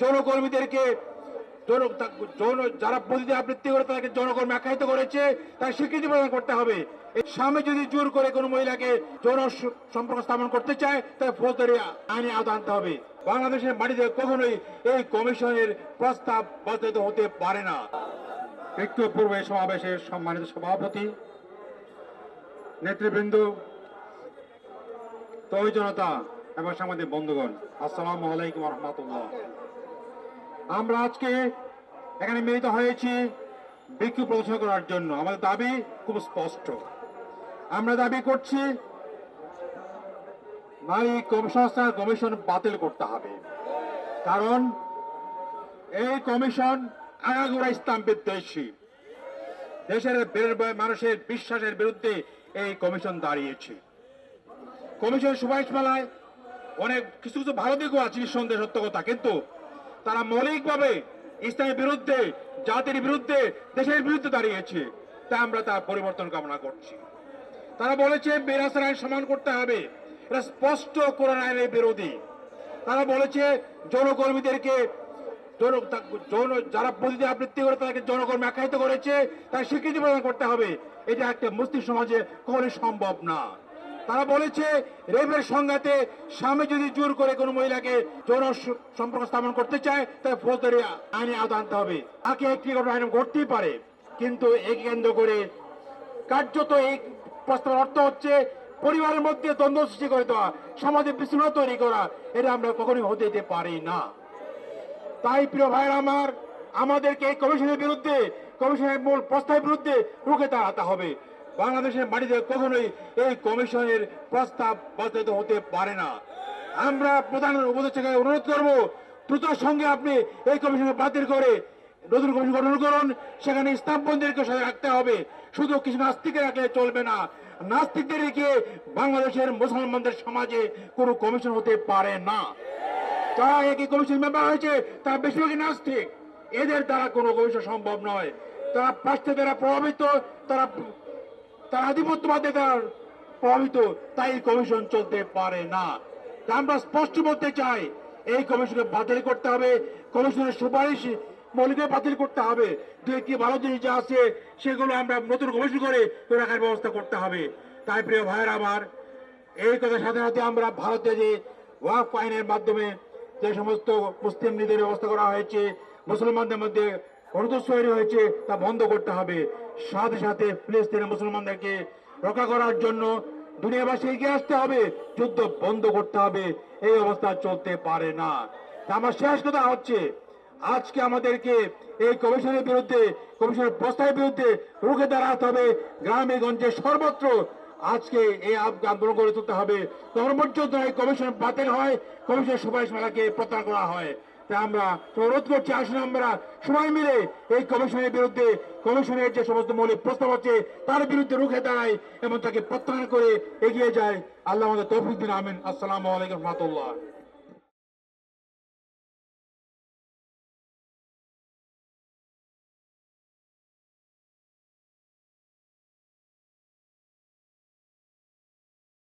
যৌনকর্মীদেরকে যৌন যারা প্রতিদিন আবৃত্তি করে তাদেরকে যৌনকর্মী আখ্যায়িত করেছে, তার স্বীকৃতি প্রদান করতে হবে। স্বামী যদি জোর করে কোনো মহিলাকে যৌন সম্পর্ক স্থাপন করতে চায় তাই ফৌজদারি আইনে আওতা আনতে হবে। বাংলাদেশের মাটিতে কখনোই এই কমিশনের প্রস্তাব বাস্তবিত হতে পারে না। একটু পূর্বে সমাবেশের সম্মানিত সভাপতি, নেতৃবৃন্দ তৈ জনতা এবং সাংবাদিক বন্ধুগণ, আসসালামু আলাইকুম রহমতুল্লাহ। আমরা আজকে এখানে মিলিত হয়েছি বিক্ষোভ প্রদর্শন করার জন্য। আমাদের দাবি খুব স্পষ্ট। আমরা দাবি করছি, নারী সংস্থার কমিশন বাতিল করতে হবে। কারণ এই কমিশন আগাগোড়া ইসলাম বিদ্বেষী। দেশের মানুষের বিশ্বাসের বিরুদ্ধে এই কমিশন দাঁড়িয়েছে। কমিশন সুভাষ মেলায় অনেক কিছু কিছু ভালো দিকও আছে, নিঃসন্দেহে সত্য কথা। কিন্তু তারা মৌলিকভাবে ইসলামের বিরুদ্ধে, জাতির বিরুদ্ধে, দেশের বিরুদ্ধে দাঁড়িয়েছে। তা আমরা তার পরিবর্তন কামনা করছি। তারা বলেছে বেরাসের আইন সমান করতে হবে। এটা স্পষ্ট কোরআন আইনের বিরোধী। তারা বলেছে, যৌনকর্মীদেরকে, যৌন যৌন, যারা প্রতিদিন আবৃত্তি করে তাদেরকে যৌনকর্মী আখ্যায়িত করেছে, তার স্বীকৃতি প্রদান করতে হবে। এটা একটা মুসলিম সমাজে কখনোই সম্ভব না। তারা বলেছে, রেপের সংঘাতে স্বামী যদি জোর করে কোনো মহিলাকে যৌন সম্পর্ক স্থাপন করতে চায় তাই ফৌজদারি আইনে আওতা আনতে হবে। তাকে একটি ঘটনা আইন ঘটতেই পারে। কিন্তু একে কেন্দ্র করে কার্যত এই প্রস্তাবের অর্থ হচ্ছে, পরিবারের মধ্যে দ্বন্দ্ব সৃষ্টি করে দেওয়া সমাজে বিশৃঙ্খলা তৈরি করা, এটা আমরা কখনোই হতে দিতে পারি না। তাই প্রিয় ভাইয়ের আমার, আমাদেরকে এই কমিশনের বিরুদ্ধে, কমিশনের মূল প্রস্তাবের বিরুদ্ধে রুখে দাঁড়াতে হবে। বাংলাদেশের মাটিতে কখনোই এই কমিশনের প্রস্তাব বাস্তবিত হতে পারে না। আমরা প্রধান উপদেষ্টাকে অনুরোধ করব, দ্রুত সঙ্গে আপনি এই কমিশনকে বাতিল করে নতুন কমিশন গঠন করুন। সেখানে ইসলামপন্থীদেরকে সাথে রাখতে হবে। শুধু কিছু নাস্তিকে রাখলে চলবে না। নাস্তিকদের রেখে বাংলাদেশের মুসলমানদের সমাজে কোনো কমিশন হতে পারে না। যারা একই কমিশন মেম্বার হয়েছে, তারা বেশিরভাগই নাস্তিক। এদের দ্বারা কোনো কমিশন সম্ভব নয়। তারা পাশ্চাত্য দ্বারা প্রভাবিত, তারা তারা আধিপত্যবাদে তারা প্রভাবিত, তাই কমিশন চলতে পারে না। আমরা স্পষ্ট বলতে চাই, এই কমিশনকে বাতিল করতে হবে, কমিশনের সুপারিশ মৌলিক বাতিল করতে হবে। দু একটি ভালো জিনিস যা আছে, সেগুলো আমরা নতুন কমিশন করে রাখার ব্যবস্থা করতে হবে। তাই প্রিয় ভাইয়ের আমার, এই সাথে সাথে আমরা ভারতে যে ওয়াক আইনের মাধ্যমে যে সমস্ত মুসলিম লীগের ব্যবস্থা করা হয়েছে, মুসলমানদের মধ্যে তৈরি হয়েছে, তা বন্ধ করতে হবে। সাথে সাথে ফিলিস্তিনের মুসলমানদেরকে রক্ষা করার জন্য দুনিয়াবাসী এগিয়ে আসতে হবে। যুদ্ধ বন্ধ করতে হবে। এই অবস্থা চলতে পারে না। আমার শেষ কথা হচ্ছে, আজকে আমাদেরকে এই কমিশনের বিরুদ্ধে, কমিশনের প্রস্তাবের বিরুদ্ধে রুখে দাঁড়াতে হবে। গ্রামে গঞ্জে সর্বত্র আজকে এই আন্দোলন করে তুলতে হবে। তখন পর্যন্ত এই কমিশন বাতিল হয়। কমিশনের সুপারিশ মেলাকে প্রত্যাহার করা হয়। আমরা অনুরোধ করছি, আসুন আমরা সবাই মিলে এই কমিশনের বিরুদ্ধে, কমিশনের যে সমস্ত মৌলিক প্রস্তাব আছে, তার বিরুদ্ধে রুখে দাঁড়ায় এবং তাকে প্রত্যাহার করে এগিয়ে যায়। আল্লাহ আমাদের তৌফিক দিন, আমিন। আসসালামু আলাইকুম রহমতুল্লাহ।